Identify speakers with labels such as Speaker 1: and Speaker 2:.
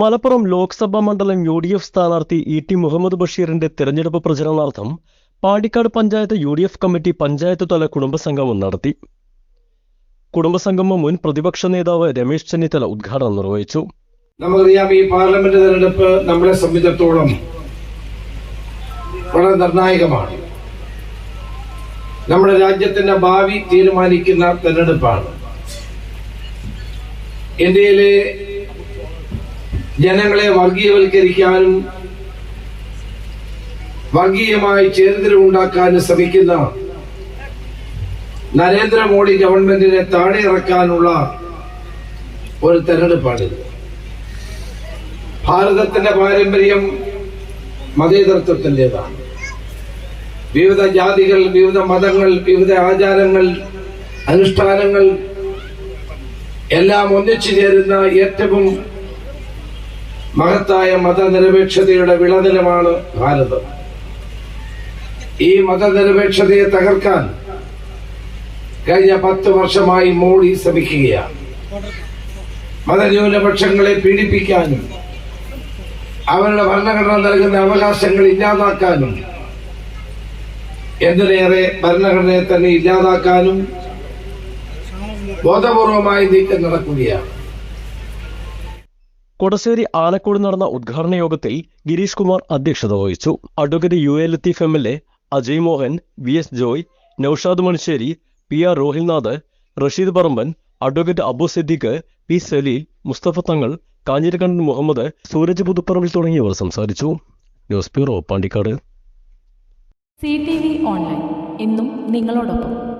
Speaker 1: മലപ്പുറം ലോക്സഭാ മണ്ഡലം U D F സ്ഥാനാർത്ഥി E T Muhammad ബഷീറിന്റെ തെരഞ്ഞെടുപ്പ് പ്രചരണാർത്ഥം Pandikkad panchayat U D F committee panchayat തല കുടുംബസംഗമം നടത്തി കുടുംബസംഗമം മുൻ പ്രതിപക്ഷ നേതാവ് രമേശ് ചെന്നിത്തല ഉദ്ഘാടനം നിർവഹിച്ചു
Speaker 2: നമുക്കറിയാം ഈ പാർലമെന്റ് തെരഞ്ഞെടുപ്പ് നമ്മളെ സംബന്ധിച്ചിടത്തോളം വളരെ നിർണായകമാണ് നമ്മുടെ രാജ്യത്തിന്റെ ഭാവി തീരുമാനിക്കുന്ന തെരഞ്ഞെടുപ്പാണ് ഇന്ത്യയിലെ ജനങ്ങളെ വർഗീയവൽക്കരിക്കാനും വർഗീയമായി ചേരിതിരിവുണ്ടാക്കാനും ശ്രമിക്കുന്ന നരേന്ദ്രമോദി ഗവൺമെന്റിനെ താഴെ ഇറക്കാനുള്ള ഒരു തെരഞ്ഞെടുപ്പാണിത് ഭാരതത്തിന്റെ പാരമ്പര്യം മതേതൃത്വത്തിൻ്റെതാണ് വിവിധ ജാതികൾ വിവിധ മതങ്ങൾ വിവിധ ആചാരങ്ങൾ അനുഷ്ഠാനങ്ങൾ എല്ലാം ഒന്നിച്ചു ചേരുന്ന ഏറ്റവും മഹത്തായ മതനിരപേക്ഷതയുടെ വിളനിലമാണ് ഭാരതം ഈ മതനിരപേക്ഷതയെ തകർക്കാൻ കഴിഞ്ഞ പത്ത് വർഷമായി മോഡി ശ്രമിക്കുകയാണ് മതന്യൂനപക്ഷങ്ങളെ പീഡിപ്പിക്കാനും അവരുടെ ഭരണഘടന നൽകുന്ന അവകാശങ്ങൾ ഇല്ലാതാക്കാനും എന്തിനേറെ ഭരണഘടനയെ തന്നെ ഇല്ലാതാക്കാനും ബോധപൂർവമായി നീക്കം നടക്കുകയാണ്
Speaker 1: കൊടശ്ശേരി ആലക്കോട് നടന്ന ഉദ്ഘാടന യോഗത്തിൽ ഗിരീഷ് കുമാർ അധ്യക്ഷത വഹിച്ചു advocate U A Latheef M L A Ajay Mohan V S Joy Noushad Manissery P R Rohilnath Rasheed Paramban advocate Abu Siddique P Saleel Musthafa Thangal Kanhirakkannan Muhammad Sooraj Puthuparambil തുടങ്ങിയവർ സംസാരിച്ചു news bureau Pandikkad C T V online എന്നും നിങ്ങളോടൊപ്പം